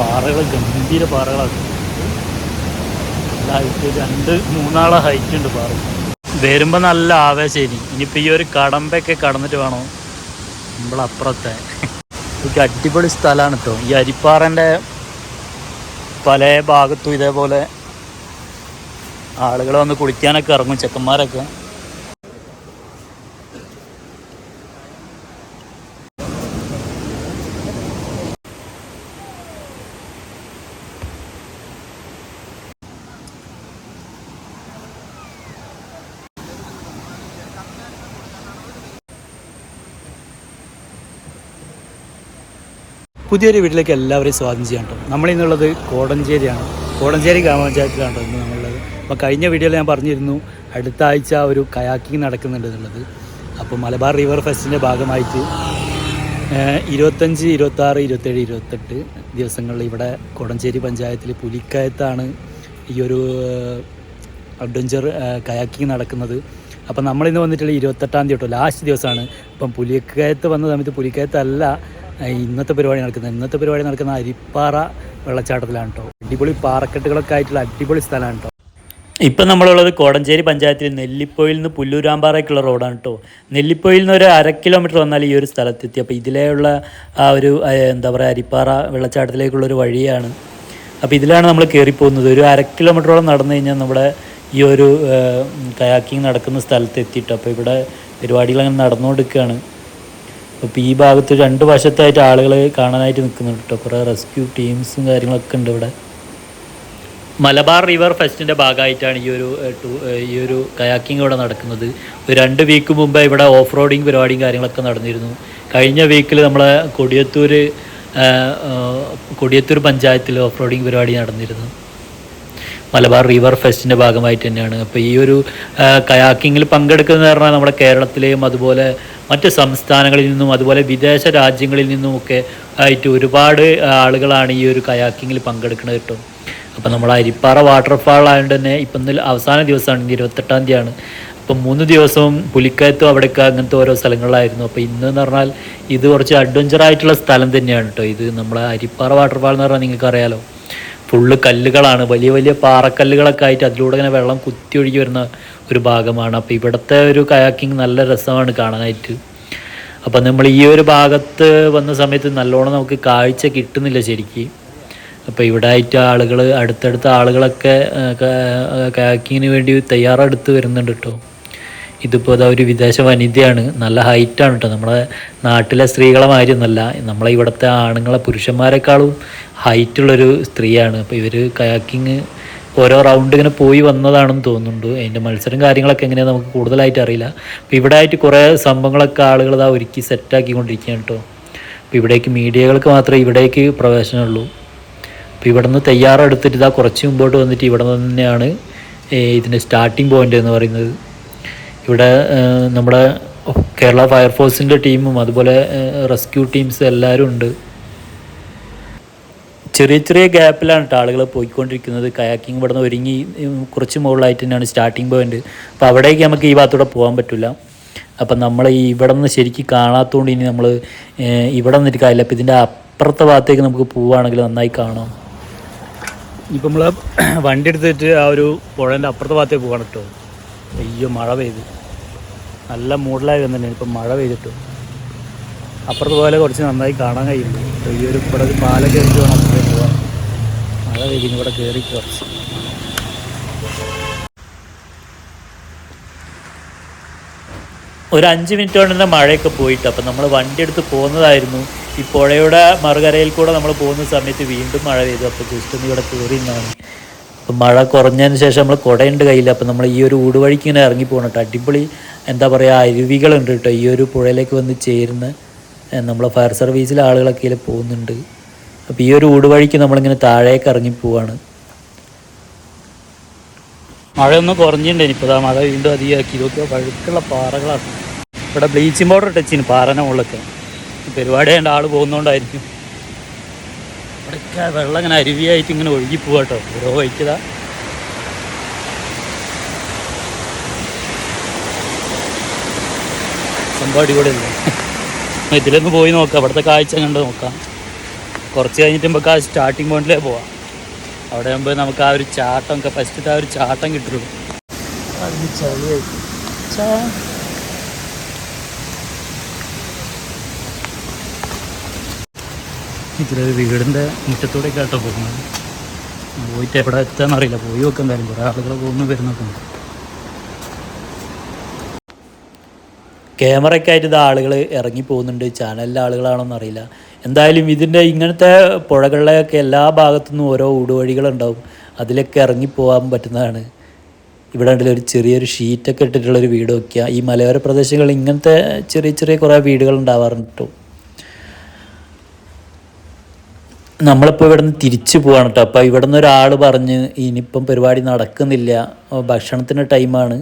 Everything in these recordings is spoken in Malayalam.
പാറകൾ ഗംഭീര പാറകളാണ്. ഹൈറ്റ് രണ്ട് മൂന്നാളെ ഹൈറ്റ് ഉണ്ട് പാറ. വരുമ്പോൾ നല്ല ആവേശം ഇനി ഇനിയിപ്പോൾ ഈ ഒരു കടമ്പൊക്കെ കടന്നിട്ട് വേണോ? നമ്മളപ്പുറത്തെ. ഇതൊക്കെ അടിപൊളി സ്ഥലമാണ് കേട്ടോ ഈ അരിപ്പാറന്റെ പല ഭാഗത്തും ഇതേപോലെ ആളുകൾ വന്ന് കുളിക്കാനൊക്കെ ഇറങ്ങും ചെക്കന്മാരൊക്കെ. പുതിയൊരു വീട്ടിലേക്ക് എല്ലാവരെയും സ്വാഗതം ചെയ്യാൻ കേട്ടോ. നമ്മളിന്നുള്ളത് കോടഞ്ചേരിയാണ്. കോടഞ്ചേരി ഗ്രാമപഞ്ചായത്തിലാണ് കേട്ടോ ഇന്ന് നമ്മളുള്ളത്. അപ്പോൾ കഴിഞ്ഞ വീഡിയോയിൽ ഞാൻ പറഞ്ഞിരുന്നു അടുത്ത ആഴ്ച ഒരു കയാക്കിങ് നടക്കുന്നുണ്ട് എന്നുള്ളത്. അപ്പോൾ മലബാർ റിവർ ഫെസ്റ്റിന്റെ ഭാഗമായിട്ട് ഇരുപത്തഞ്ച് ഇരുപത്താറ് ഇരുപത്തേഴ് ഇരുപത്തെട്ട് ദിവസങ്ങളിൽ ഇവിടെ കോടഞ്ചേരി പഞ്ചായത്തിൽ പുലിക്കയത്താണ് ഈ ഒരു അഡ്വഞ്ചർ കയാക്കിങ് നടക്കുന്നത്. അപ്പം നമ്മളിന്ന് വന്നിട്ടുള്ള ഇരുപത്തെട്ടാം തീയതി കേട്ടോ ലാസ്റ്റ് ദിവസമാണ്. അപ്പം പുലിക്കയത്ത് വന്ന സമയത്ത് പുലിക്കയത്തല്ല ഇന്നത്തെ പരിപാടി നടക്കുന്നത് ഇന്നത്തെ പരിപാടി നടക്കുന്ന അരിപ്പാറ വെള്ളച്ചാട്ടത്തിലാണ് കേട്ടോ അടിപൊളി പാറക്കെട്ടുകളൊക്കെ ആയിട്ടുള്ള അടിപൊളി സ്ഥലമാണ് കേട്ടോ ഇപ്പം നമ്മളുള്ളത് കോടഞ്ചേരി പഞ്ചായത്തിൽ നെല്ലിപ്പൊയിൽ നിന്ന് പുല്ലൂരാമ്പാറയ്ക്കുള്ള റോഡാണ് കേട്ടോ നെല്ലിപ്പൊയിൽ നിന്ന് ഒരു അര കിലോമീറ്റർ വന്നാൽ ഈ ഒരു സ്ഥലത്തെത്തി. അപ്പോൾ ഇതിലെയുള്ള ആ ഒരു എന്താ പറയുക അരിപ്പാറ വെള്ളച്ചാട്ടത്തിലേക്കുള്ള ഒരു വഴിയാണ്. അപ്പോൾ ഇതിലാണ് നമ്മൾ കയറിപ്പോകുന്നത് ഒരു അര കിലോമീറ്ററോളം നടന്നു കഴിഞ്ഞാൽ നമ്മുടെ ഈ ഒരു കയാക്കിങ് നടക്കുന്ന സ്ഥലത്ത് എത്തിയിട്ട് അപ്പോൾ ഇവിടെ പരിപാടികൾ അങ്ങനെ നടന്നുകൊണ്ടിരിക്കുകയാണ്. അപ്പോൾ ഈ ഭാഗത്ത് രണ്ട് വശത്തായിട്ട് ആളുകൾ കാണാനായിട്ട് നിൽക്കുന്നുണ്ട് കേട്ടോ കുറേ റെസ്ക്യൂ ടീംസും കാര്യങ്ങളൊക്കെ ഉണ്ട് ഇവിടെ. മലബാർ റിവർ ഫെസ്റ്റിന്റെ ഭാഗമായിട്ടാണ് ഈ ഒരു ഈ ഒരു കയാക്കിംഗ് ഇവിടെ നടക്കുന്നത്. ഒരു രണ്ട് വീക്ക് മുമ്പ് ഇവിടെ ഓഫ് റോഡിങ് പരിപാടിയും കാര്യങ്ങളൊക്കെ നടന്നിരുന്നു. കഴിഞ്ഞ വീക്കിൽ നമ്മളെ കൊടിയത്തൂർ കൊടിയത്തൂർ പഞ്ചായത്തിൽ ഓഫ് റോഡിങ് പരിപാടി നടന്നിരുന്നു. മലബാർ റിവർ ഫെസ്റ്റിന്റെ ഭാഗമായിട്ട് തന്നെയാണ്. അപ്പോൾ ഈ ഒരു കയാക്കിങ്ങിൽ പങ്കെടുക്കുന്നത് പറഞ്ഞാൽ നമ്മുടെ കേരളത്തിലെയും അതുപോലെ മറ്റ് സംസ്ഥാനങ്ങളിൽ നിന്നും അതുപോലെ വിദേശ രാജ്യങ്ങളിൽ നിന്നുമൊക്കെ ആയിട്ട് ഒരുപാട് ആളുകളാണ് ഈ ഒരു കയാക്കിങ്ങിൽ പങ്കെടുക്കുന്നത് കേട്ടോ. അപ്പോൾ നമ്മൾ അരിപ്പാറ വാട്ടർഫാൾ ആയതുകൊണ്ട് തന്നെ ഇപ്പം അവസാന ദിവസമാണ് ഇന്ന് ഇരുപത്തെട്ടാം തീയതിയാണ്. അപ്പം മൂന്ന് ദിവസവും പുലിക്കയത്തും അവിടെയൊക്കെ അങ്ങനത്തെ ഓരോ സ്ഥലങ്ങളിലായിരുന്നു. അപ്പോൾ ഇന്ന് എന്ന് പറഞ്ഞാൽ ഇത് കുറച്ച് അഡ്വഞ്ചർ ആയിട്ടുള്ള സ്ഥലം തന്നെയാണ് കേട്ടോ ഇത്. നമ്മളെ അരിപ്പാറ വാട്ടർഫാൾ എന്ന് പറഞ്ഞാൽ നിങ്ങൾക്ക് അറിയാലോ ഫുള്ള് കല്ലുകളാണ്. വലിയ വലിയ പാറക്കല്ലുകളൊക്കെ ആയിട്ട് അതിലൂടെ ഇങ്ങനെ വെള്ളം കുത്തി ഒഴുകി വരുന്ന ഒരു ഭാഗമാണ്. അപ്പോൾ ഇവിടുത്തെ ഒരു കയാക്കിങ് നല്ല രസമാണ് കാണാനായിട്ട്. അപ്പം നമ്മൾ ഈ ഒരു ഭാഗത്ത് വന്ന സമയത്ത് നല്ലോണം നമുക്ക് കാഴ്ച കിട്ടുന്നില്ല ശരിക്ക്. അപ്പോൾ ഇവിടെ ആയിട്ട് ആളുകൾ അടുത്തടുത്ത ആളുകളൊക്കെ കയാക്കിങ്ങിന് വേണ്ടി തയ്യാറെടുത്ത് വരുന്നുണ്ട് കേട്ടോ ഇതിപ്പോൾ അതാ ഒരു വിദേശ വനിതയാണ്. നല്ല ഹൈറ്റാണ് കേട്ടോ നമ്മുടെ നാട്ടിലെ സ്ത്രീകളെ മാതിരിയൊന്നുമല്ല നമ്മളെ ഇവിടുത്തെ ആണുങ്ങളെ പുരുഷന്മാരെക്കാളും ഹൈറ്റുള്ളൊരു സ്ത്രീയാണ്. അപ്പോൾ ഇവർ കയാക്കിങ് ഓരോ റൗണ്ട് ഇങ്ങനെ പോയി വന്നതാണെന്ന് തോന്നുന്നുണ്ട്. അതിന്റെ മത്സരം കാര്യങ്ങളൊക്കെ എങ്ങനെയാണ് നമുക്ക് കൂടുതലായിട്ട് അറിയില്ല. അപ്പോൾ ഇവിടെ ആയിട്ട് കുറേ സംഭവങ്ങളൊക്കെ ആളുകൾ ഇതാ ഒരുക്കി സെറ്റാക്കിക്കൊണ്ടിരിക്കുകയാണ് കേട്ടോ അപ്പോൾ ഇവിടേക്ക് മീഡിയകൾക്ക് മാത്രമേ ഇവിടേക്ക് പ്രവേശനമുള്ളൂ. അപ്പോൾ ഇവിടെ നിന്ന് തയ്യാറെടുത്തിട്ട് ഇതാ കുറച്ച് മുമ്പോട്ട് വന്നിട്ട് ഇവിടെ തന്നെയാണ് ഇതിന്റെ സ്റ്റാർട്ടിംഗ് പോയിന്റ് എന്ന് പറയുന്നത്. ഇവിടെ നമ്മുടെ കേരള ഫയർഫോഴ്സിന്റെ ടീമും അതുപോലെ റെസ്ക്യൂ ടീംസ് എല്ലാവരും ഉണ്ട്. ചെറിയ ചെറിയ ഗ്യാപ്പിലാണ് ആളുകൾ പോയിക്കൊണ്ടിരിക്കുന്നത്. കയാക്കിങ് ഇവിടെ നിന്ന് ഒരുങ്ങി കുറച്ച് മുകളിലായിട്ട് തന്നെയാണ് സ്റ്റാർട്ടിംഗ് പോയിന്റ്. അപ്പോൾ അവിടേക്ക് നമുക്ക് ഈ ഭാഗത്തൂടെ പോകാൻ പറ്റില്ല. അപ്പം നമ്മൾ ഈ ഇവിടെ നിന്ന് ശരിക്കും കാണാത്തതുകൊണ്ട് ഇനി നമ്മൾ ഇവിടെ നിന്നിട്ട് കാര്യമില്ല. അപ്പം ഇതിന്റെ അപ്പുറത്തെ ഭാഗത്തേക്ക് നമുക്ക് പോവുകയാണെങ്കിൽ നന്നായി കാണാം. ഇപ്പം നമ്മൾ വണ്ടി എടുത്തിട്ട് ആ ഒരു പുഴേന്റെ അപ്പുറത്തെ ഭാഗത്തേക്ക് പോകണം കേട്ടോ. അയ്യോ മഴ പെയ്ത്. നല്ല മൂടലായി വന്നിട്ടുണ്ട് ഇപ്പം മഴ പെയ്തിട്ടു. അപ്പുറത്ത് പോലെ കുറച്ച് നന്നായി കാണാൻ കഴിയുന്നു. ഈ ഒരു ഇവിടെ ഒരു പാലൊക്കെ എടുത്ത് വേണം മഴ പെയ്തിന് ഇവിടെ കയറി കുറച്ച്. ഒരു അഞ്ച് മിനിറ്റ് കൊണ്ട് തന്നെ മഴയൊക്കെ പോയിട്ട് അപ്പം നമ്മൾ വണ്ടി എടുത്ത് പോകുന്നതായിരുന്നു. ഈ പുഴയുടെ മറുകരയിൽ കൂടെ നമ്മൾ പോകുന്ന സമയത്ത് വീണ്ടും മഴ പെയ്തു. അപ്പോൾ ജസ്റ്റ് ഒന്ന് ഇവിടെ കയറി നിന്നാണ്. അപ്പം മഴ കുറഞ്ഞതിന് ശേഷം നമ്മൾ കുടയുണ്ട് കയ്യിൽ അപ്പം നമ്മൾ ഈ ഒരു ഊടുവഴിക്ക് ഇങ്ങനെ ഇറങ്ങി പോകണം കേട്ടോ. അടിപൊളി എന്താ പറയുക അരുവികളുണ്ട് കേട്ടോ. ഈ ഒരു പുഴയിലേക്ക് വന്ന് ചേരുന്ന നമ്മളെ ഫയർ സർവീസിലെ ആളുകളൊക്കെ ഇതിൽ പോകുന്നുണ്ട്. അപ്പോൾ ഈ ഒരു ഊടുവഴിക്ക് നമ്മളിങ്ങനെ താഴേക്ക് ഇറങ്ങി പോവാണ്. മഴയൊന്നും കുറഞ്ഞിട്ടുണ്ട്. ഇനിയിപ്പോൾ മഴ വീണ്ടും അധികമാക്കി. ഇതൊക്കെ വഴുക്കുള്ള പാറകളാണ്. ഇവിടെ ബ്ലീച്ചിങ് പൗഡർ ടച്ചിന് പാറന മുകളിലൊക്കെ. പരിപാടി ആയതുകൊണ്ട് ആൾ പോകുന്നതുകൊണ്ടായിരിക്കും ഇവിടെയൊക്കെ വെള്ളം ഇങ്ങനെ അരുവിയായിട്ട് ഇങ്ങനെ ഒഴുകി പോവാട്ടോ ഓരോ വഴിക്കതാ. സംഭവം അടിപൊളിയല്ലേ? ഇതിലൊന്ന് പോയി നോക്കാം. അവിടുത്തെ കാഴ്ച കണ്ട് നോക്കാം. കുറച്ച് കഴിഞ്ഞിട്ട് നമുക്ക് ആ സ്റ്റാർട്ടിങ് പോയിന്റിലേ പോവാം. അവിടെ ആകുമ്പോൾ നമുക്ക് ആ ഒരു ചാട്ടം ഒക്കെ ഫസ്റ്റത്തെ ആ ഒരു ചാട്ടം കിട്ടുള്ളൂ. ചാ ഇതിലൊരു വീടിന്റെ മുറ്റത്തൂടെ കേട്ടോ പോകുന്നത്. പോയിട്ട് എവിടെ എത്താന്ന് അറിയില്ല പോയി വെക്കാൻ കാര്യം കുറേ ആളുകൾ പോകുന്നു വരുന്നൊക്കെ ഉണ്ട് ക്യാമറയൊക്കെ ആയിട്ട് ഇത് ആളുകൾ ഇറങ്ങി പോകുന്നുണ്ട്. ചാനലിലെ ആളുകളാണോന്ന് അറിയില്ല. എന്തായാലും ഇതിന്റെ ഇങ്ങനത്തെ പുഴകളിലൊക്കെ എല്ലാ ഭാഗത്തുനിന്നും ഓരോ ഊടുവഴികളുണ്ടാവും. അതിലൊക്കെ ഇറങ്ങി പോകാൻ പറ്റുന്നതാണ്. ഇവിടെ ഉണ്ടെങ്കിൽ ഒരു ചെറിയൊരു ഷീറ്റൊക്കെ ഇട്ടിട്ടുള്ളൊരു വീട് വയ്ക്കുക ഈ മലയോര പ്രദേശങ്ങളിൽ ഇങ്ങനത്തെ ചെറിയ ചെറിയ കുറേ വീടുകൾ ഉണ്ടാവാറുണ്ട് കേട്ടോ. നമ്മളിപ്പോൾ ഇവിടെ നിന്ന് തിരിച്ചു പോവാണ് കേട്ടോ അപ്പോൾ ഇവിടെ നിന്ന് ഒരാൾ പറഞ്ഞ് ഇനിയിപ്പം പരിപാടി നടക്കുന്നില്ല. ഭക്ഷണത്തിന് ടൈമാണ്.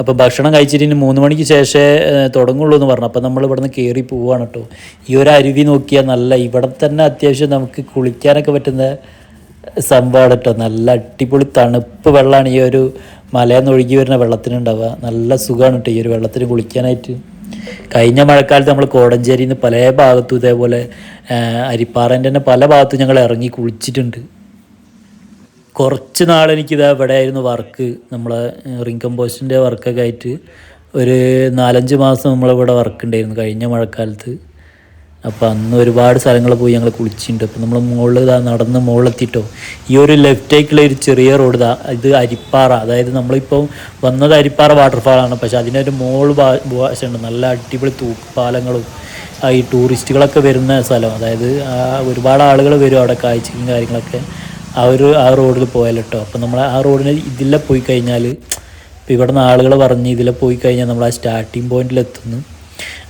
അപ്പോൾ ഭക്ഷണം കഴിച്ചിട്ട് ഇനി മൂന്ന് മണിക്ക് ശേഷമേ തുടങ്ങുള്ളൂ എന്ന് പറഞ്ഞു. അപ്പോൾ നമ്മൾ ഇവിടെ നിന്ന് കയറി പോവാണ് കേട്ടോ ഈ ഒരു അരുവി നോക്കിയാൽ നല്ല ഇവിടെ തന്നെ അത്യാവശ്യം നമുക്ക് കുളിക്കാനൊക്കെ പറ്റുന്ന സംഭവമാണ് കേട്ടോ നല്ല അടിപൊളി തണുപ്പ് വെള്ളമാണ് ഈ ഒരു മലയിൽ നിന്ന് ഒഴുകി വരുന്ന വെള്ളത്തിനുണ്ടാവുക. നല്ല സുഖമാണ് കേട്ടോ ഈ ഒരു വെള്ളത്തിന് കുളിക്കാനായിട്ട്. കഴിഞ്ഞ മഴക്കാലത്ത് നമ്മൾ കോടഞ്ചേരിയിൽ നിന്ന് പല ഭാഗത്തും ഇതേപോലെ അരിപ്പാറേന്റെ തന്നെ പല ഭാഗത്തും ഞങ്ങൾ ഇറങ്ങി കുളിച്ചിട്ടുണ്ട്. കുറച്ച് ഇവിടെ ആയിരുന്നു വർക്ക്. നമ്മളെ റിംഗ് കമ്പോസ്റ്റിന്റെ വർക്കൊക്കെ ആയിട്ട് ഒരു നാലഞ്ച് മാസം നമ്മളിവിടെ വർക്ക് ഉണ്ടായിരുന്നു കഴിഞ്ഞ മഴക്കാലത്ത്. അപ്പോൾ അന്ന് ഒരുപാട് സ്ഥലങ്ങൾ പോയി ഞങ്ങൾ കുളിച്ചിട്ടുണ്ട്. അപ്പോൾ നമ്മൾ മുകളിൽ ഇതാ നടന്ന് മുകളിലെത്തിയിട്ടോ ഈ ഒരു ലെഫ്റ്റേക്കുള്ള ഒരു ചെറിയ റോഡ് ഇതാ ഇത് അരിപ്പാറ. അതായത് നമ്മളിപ്പോൾ വന്നത് അരിപ്പാറ വാട്ടർഫാളാണ് പക്ഷെ ഒരു മോൾ ഭാഷയുണ്ട്. നല്ല അടിപൊളി തൂക്കുപാലങ്ങളും ഈ ടൂറിസ്റ്റുകളൊക്കെ വരുന്ന സ്ഥലം. അതായത് ഒരുപാട് ആളുകൾ വരും അവിടെ കാഴ്ചയും കാര്യങ്ങളൊക്കെ. ആ ഒരു ആ റോഡിൽ പോയാലോ കേട്ടോ അപ്പം നമ്മൾ ആ റോഡിന് ഇതിലെ പോയി കഴിഞ്ഞാൽ ഇപ്പം ഇവിടെ നിന്ന് ആളുകൾ പറഞ്ഞ് ഇതിലെ പോയി കഴിഞ്ഞാൽ നമ്മൾ ആ സ്റ്റാർട്ടിങ് പോയിന്റിൽ എത്തുന്നു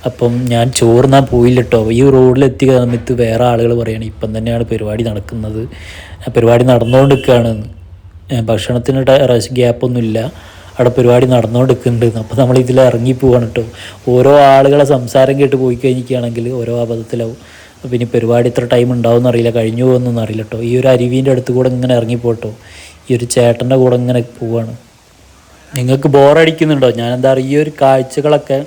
അപ്പം ഞാൻ ചോർന്നാൽ പോയില്ല കേട്ടോ ഈ റോഡിലെത്തിയ സമയത്ത് വേറെ ആളുകൾ പറയുകയാണ് ഇപ്പം തന്നെയാണ് പരിപാടി നടക്കുന്നത്. പരിപാടി നടന്നുകൊണ്ടിരിക്കുകയാണ് ഭക്ഷണത്തിന് റഷ് ഗ്യാപ്പൊന്നുമില്ല. അവിടെ പരിപാടി നടന്നുകൊണ്ടിരിക്കുന്നുണ്ട് അപ്പോൾ നമ്മൾ ഇതിൽ ഇറങ്ങി പോവാണ് കേട്ടോ ഓരോ ആളുകളെ സംസാരം കേട്ട് പോയി കഴിഞ്ഞിരിക്കുകയാണെങ്കിൽ ഓരോ അബദ്ധത്തിലാവും. പിന്നെ പരിപാടി ഇത്ര ടൈം ഉണ്ടാവും അറിയില്ല. കഴിഞ്ഞു പോകുന്നൊന്നും അറിയില്ല കേട്ടോ ഈ ഒരു അരുവീന്റെ അടുത്ത് കൂടെ ഇങ്ങനെ ഇറങ്ങിപ്പോട്ടോ ഈ ഒരു ചേട്ടന്റെ കൂടെ ഇങ്ങനെ പോവാണ്. നിങ്ങൾക്ക് ബോറടിക്കുന്നുണ്ടോ ഞാനെന്താ പറയുക ഈ ഒരു കാഴ്ചകളൊക്കെ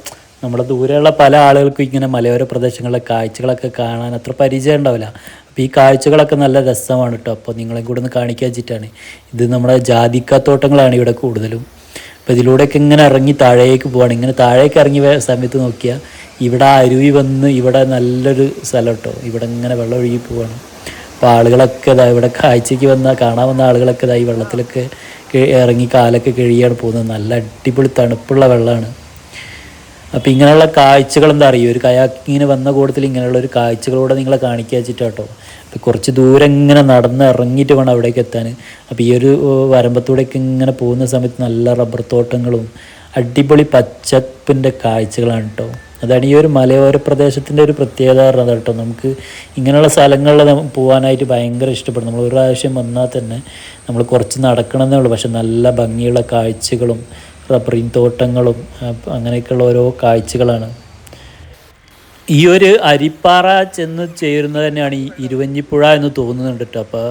നമ്മുടെ ദൂരെയുള്ള പല ആളുകൾക്കും ഇങ്ങനെ മലയോര പ്രദേശങ്ങളിലെ കാഴ്ചകളൊക്കെ കാണാൻ അത്ര പരിചയം ഉണ്ടാവില്ല. അപ്പോൾ ഈ കാഴ്ചകളൊക്കെ നല്ല രസമാണ് കേട്ടോ. അപ്പോൾ നിങ്ങളെ കൂടെ ഒന്ന് കാണിക്കാൻ വെച്ചിട്ടാണ്. ഇത് നമ്മുടെ ജാതിക്കാത്തോട്ടങ്ങളാണ് ഇവിടെ കൂടുതലും. അപ്പോൾ ഇതിലൂടെയൊക്കെ ഇങ്ങനെ ഇറങ്ങി താഴേക്ക് പോവാണ്. ഇങ്ങനെ താഴേക്ക് ഇറങ്ങി സമയത്ത് നോക്കിയാൽ ഇവിടെ അരുവി വന്ന് ഇവിടെ നല്ലൊരു സ്ഥലം കേട്ടോ. ഇവിടെ ഇങ്ങനെ വെള്ളം ഒഴുകി പോവാണ്. അപ്പോൾ ആളുകളൊക്കെ ഇതാ ഇവിടെ കാഴ്ചയ്ക്ക് വന്ന കാണാൻ വന്ന ആളുകളൊക്കെ ഇതാ ഈ വെള്ളത്തിലൊക്കെ ഇറങ്ങി കാലൊക്കെ കഴുകിയാണ് പോകുന്നത്. നല്ല അടിപൊളി തണുപ്പുള്ള വെള്ളമാണ്. അപ്പോൾ ഇങ്ങനെയുള്ള കാഴ്ചകൾ എന്താ അറിയുമോ ഒരു കയാക്കിങ്ങിന് വന്ന കൂട്ടത്തിൽ ഇങ്ങനെയുള്ള ഒരു കാഴ്ചകളോടെ നിങ്ങളെ കാണിക്കുക വെച്ചിട്ടാട്ടോ. അപ്പോൾ കുറച്ച് ദൂരം ഇങ്ങനെ നടന്ന് ഇറങ്ങിയിട്ട് വേണം അവിടേക്ക് എത്താൻ. അപ്പോൾ ഈ ഒരു ഏഹ്, വരമ്പത്തൂടെയൊക്കെ ഇങ്ങനെ പോകുന്ന സമയത്ത് നല്ല റബ്ബർ തോട്ടങ്ങളും അടിപൊളി പച്ചപ്പിന്റെ കാഴ്ചകളാണ് കേട്ടോ അതാണ് ഈ ഒരു മലയോര പ്രദേശത്തിന്റെ ഒരു പ്രത്യേകത പറഞ്ഞത് കേട്ടോ. നമുക്ക് ഇങ്ങനെയുള്ള സ്ഥലങ്ങളിൽ പോകാനായിട്ട് ഭയങ്കര ഇഷ്ടപ്പെടും. നമ്മൾ ഒരു പ്രാവശ്യം വന്നാൽ തന്നെ നമ്മൾ കുറച്ച് നടക്കണമെന്നേ ഉള്ളൂ. പക്ഷെ നല്ല ഭംഗിയുള്ള കാഴ്ചകളും റബ്ബറിൻ തോട്ടങ്ങളും അങ്ങനെയൊക്കെയുള്ള ഓരോ കാഴ്ചകളാണ്. ഈ ഒരു അരിപ്പാറ ചെന്ന് ചേരുന്നത് തന്നെയാണ് ഈ ഇരുവഞ്ഞിപ്പുഴ എന്ന് തോന്നുന്നുണ്ട് കേട്ടോ. അപ്പോൾ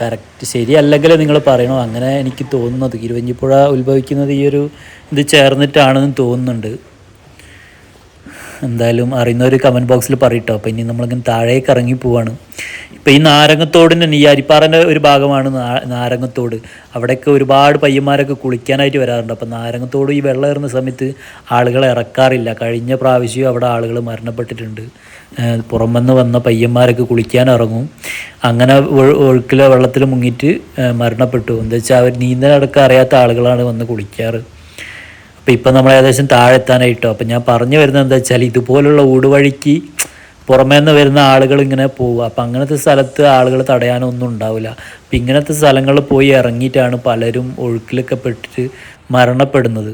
കറക്റ്റ് ശരിയല്ലെങ്കിൽ നിങ്ങൾ പറയണോ. അങ്ങനെ എനിക്ക് തോന്നുന്നത് ഇരുവഞ്ഞിപ്പുഴ ഉത്ഭവിക്കുന്നത് ഈ ഒരു ഇത് ചേർന്നിട്ടാണെന്ന് തോന്നുന്നുണ്ട്. എന്തായാലും അറിയുന്നവർ കമന്റ് ബോക്സിൽ പറയട്ടോ അപ്പോൾ ഇനി നമ്മളിങ്ങനെ താഴേക്ക് ഇറങ്ങി പോവാണ്. ഇപ്പോൾ ഈ നാരങ്ങത്തോടിന്റെ ഈ അരിപ്പാറേന്റെ ഒരു ഭാഗമാണ് നാരങ്ങത്തോട്. അവിടെയൊക്കെ ഒരുപാട് പയ്യന്മാരൊക്കെ കുളിക്കാനായിട്ട് വരാറുണ്ട്. അപ്പോൾ നാരങ്ങത്തോട് ഈ വെള്ളം ഇറങ്ങുന്ന സമയത്ത് ആളുകളെ ഇറക്കാറില്ല. കഴിഞ്ഞ പ്രാവശ്യം അവിടെ ആളുകൾ മരണപ്പെട്ടിട്ടുണ്ട്. പുറം പുറമെന്ന് വന്ന പയ്യന്മാരൊക്കെ കുളിക്കാൻ ഇറങ്ങും. അങ്ങനെ ഒഴു- ഒഴുക്കിലെ വെള്ളത്തിൽ മുങ്ങിയിട്ട് മരണപ്പെട്ടു. എന്താ വെച്ചാൽ അവർ നീന്തലടക്കം അറിയാത്ത ആളുകളാണ് വന്ന് കുളിക്കാറ്. അപ്പോൾ ഇപ്പം നമ്മൾ ഏകദേശം താഴെ എത്താനായിട്ടോ അപ്പം ഞാൻ പറഞ്ഞു വരുന്നത് എന്താ വെച്ചാൽ ഇതുപോലുള്ള ഊടുവഴിക്ക് പുറമേ നിന്ന് വരുന്ന ആളുകൾ ഇങ്ങനെ പോവുക. അപ്പം അങ്ങനത്തെ സ്ഥലത്ത് ആളുകൾ തടയാനൊന്നും ഉണ്ടാവില്ല. അപ്പം ഇങ്ങനത്തെ സ്ഥലങ്ങളിൽ പോയി ഇറങ്ങിയിട്ടാണ് പലരും ഒഴുക്കിലൊക്കെ പെട്ടിട്ട് മരണപ്പെടുന്നത്.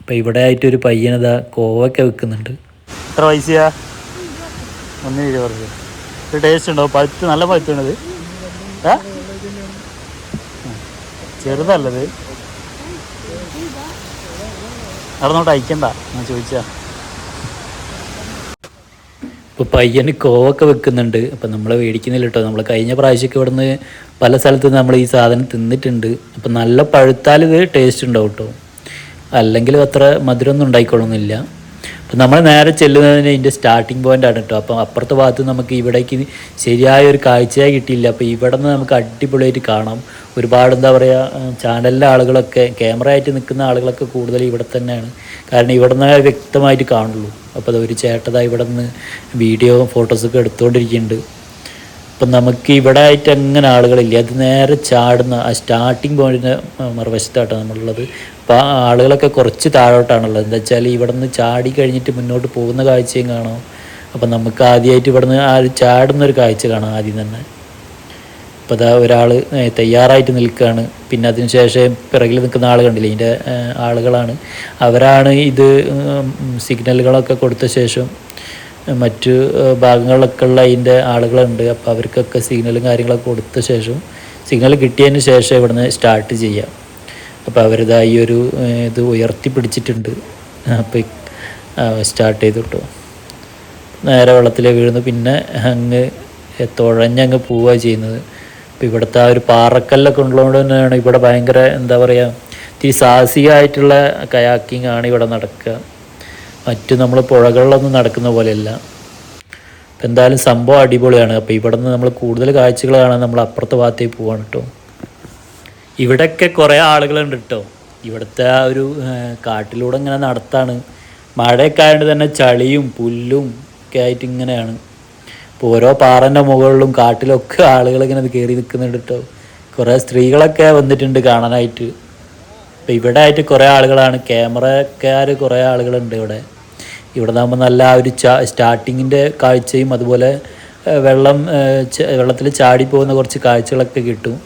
അപ്പം ഇവിടെ ആയിട്ട് ഒരു പയ്യനതാ കോവൊക്കെ വെക്കുന്നുണ്ട് എത്ര പൈസയാ? ടേസ്റ്റ് ഉണ്ടോ? പഴുത്ത് നല്ല പഴുത്താണത് ഏ? ചെറുതല്ലത് നടന്നോട്ട് അയക്കണ്ട. ഞാൻ ചോദിച്ചാ ഇപ്പോൾ പയ്യന് കോവൊക്കെ വെക്കുന്നുണ്ട്. അപ്പം നമ്മൾ മേടിക്കുന്നില്ല കേട്ടോ നമ്മൾ കഴിഞ്ഞ പ്രാവശ്യമൊക്കെ ഇവിടുന്ന് പല സ്ഥലത്ത് നമ്മൾ ഈ സാധനം തിന്നിട്ടുണ്ട്. അപ്പം നല്ല പഴുത്താൽ ഇത് ടേസ്റ്റ് ഉണ്ടാവും കേട്ടോ അല്ലെങ്കിൽ അത്ര മധുരമൊന്നും ഉണ്ടായിക്കൊള്ളുന്നില്ല. നമ്മൾ നേരെ ചെല്ലുന്നതിന് ഇതിന്റെ സ്റ്റാർട്ടിംഗ് ആണ് കേട്ടോ അപ്പം അപ്പുറത്തെ ഭാഗത്ത് നമുക്ക് ഇവിടേക്ക് ശരിയായ ഒരു കാഴ്ചയായി കിട്ടിയില്ല. അപ്പോൾ ഇവിടെ നിന്ന് നമുക്ക് അടിപൊളിയായിട്ട് കാണാം. ഒരുപാട് എന്താ പറയുക ചാനലിലെ ആളുകളൊക്കെ ക്യാമറ ആയിട്ട് നിൽക്കുന്ന ആളുകളൊക്കെ കൂടുതൽ ഇവിടെ തന്നെയാണ്. കാരണം ഇവിടെ നിന്ന് വ്യക്തമായിട്ട് കാണുള്ളൂ. അപ്പോൾ ഒരു ചേട്ടതാ ഇവിടെ നിന്ന് വീഡിയോ ഫോട്ടോസൊക്കെ എടുത്തുകൊണ്ടിരിക്കുന്നുണ്ട് അപ്പം നമുക്ക് ഇവിടെ ആയിട്ട് അങ്ങനെ ആളുകളില്ല. അത് നേരെ ചാടുന്ന ആ സ്റ്റാർട്ടിങ് പോയിന്റിന്റെ മറുവശത്തായിട്ടാണ് നമ്മളുള്ളത്. അപ്പോൾ ആ ആളുകളൊക്കെ കുറച്ച് താഴോട്ടാണുള്ളത് എന്താ വെച്ചാൽ ഇവിടെ നിന്ന് ചാടി കഴിഞ്ഞിട്ട് മുന്നോട്ട് പോകുന്ന കാഴ്ചയും കാണാം. അപ്പം നമുക്ക് ആദ്യമായിട്ട് ഇവിടെ നിന്ന് ആ ഒരു ചാടുന്ന ഒരു കാഴ്ച കാണാം ആദ്യം തന്നെ. അപ്പോൾ അതാ ഒരാൾ തയ്യാറായിട്ട് നിൽക്കുകയാണ് പിന്നെ അതിനുശേഷം പിറകിൽ നിൽക്കുന്ന ആൾ കണ്ടില്ലേ? ഇതിന്റെ ആളുകളാണ്. അവരാണ് ഇത് സിഗ്നലുകളൊക്കെ കൊടുത്ത ശേഷം മറ്റു ഭാഗങ്ങളിലൊക്കെ ഉള്ള അതിന്റെ ആളുകളുണ്ട്. അപ്പോൾ അവർക്കൊക്കെ സിഗ്നലും കാര്യങ്ങളൊക്കെ കൊടുത്ത ശേഷം സിഗ്നൽ കിട്ടിയതിന് ശേഷം ഇവിടുന്ന് സ്റ്റാർട്ട് ചെയ്യാം. അപ്പോൾ അവരിതാ ഈ ഒരു ഇത് ഉയർത്തിപ്പിടിച്ചിട്ടുണ്ട്. അപ്പോൾ സ്റ്റാർട്ട് ചെയ്തു കേട്ടോ നേരെ വെള്ളത്തിൽ വീഴുന്നു. പിന്നെ അങ്ങ് തുഴഞ്ഞങ്ങ് പോവുക ചെയ്യുന്നത്. അപ്പോൾ ഇവിടുത്തെ ആ ഒരു പാറക്കല്ലൊക്കെ ഉള്ളതുകൊണ്ട് തന്നെയാണ് ഇവിടെ ഭയങ്കര എന്താ പറയുക ഇത്തിരി സാഹസികമായിട്ടുള്ള കയാക്കിംഗ് ആണ് ഇവിടെ നടക്കുക. മറ്റു നമ്മൾ പുഴകളിലൊന്നും നടക്കുന്ന പോലെയല്ല. അപ്പോൾ എന്തായാലും സംഭവം അടിപൊളിയാണ്. അപ്പോൾ ഇവിടെ നിന്ന് നമ്മൾ കൂടുതൽ കാഴ്ചകൾ കാണാൻ നമ്മൾ അപ്പുറത്തെ ഭാഗത്തേക്ക് പോവാണ് കേട്ടോ. ഇവിടെയൊക്കെ കുറേ ആളുകളുണ്ട് കേട്ടോ ഇവിടുത്തെ ആ ഒരു കാട്ടിലൂടെ ഇങ്ങനെ നടത്താണ്. മഴയൊക്കെ ആയതുകൊണ്ട് തന്നെ ചളിയും പുല്ലും ഒക്കെ ആയിട്ട് ഇങ്ങനെയാണ്. ഇപ്പോൾ ഓരോ പാറന്റെ മുകളിലും കാട്ടിലൊക്കെ ആളുകൾ ഇങ്ങനെ കയറി നിൽക്കുന്നുണ്ട് കേട്ടോ കുറേ സ്ത്രീകളൊക്കെ വന്നിട്ടുണ്ട് കാണാനായിട്ട്. ഇപ്പം ഇവിടെ ആയിട്ട് കുറേ ആളുകളാണ്. ക്യാമറക്കാർ കുറേ ആളുകളുണ്ട് ഇവിടെ. ഇവിടെ നിന്നാകുമ്പോൾ നല്ല ആ ഒരു ചാ സ്റ്റാർട്ടിങ്ങിന്റെ കാഴ്ചയും അതുപോലെ വെള്ളം വെള്ളത്തിൽ ചാടി പോകുന്ന കുറച്ച് കാഴ്ചകളൊക്കെ കിട്ടും.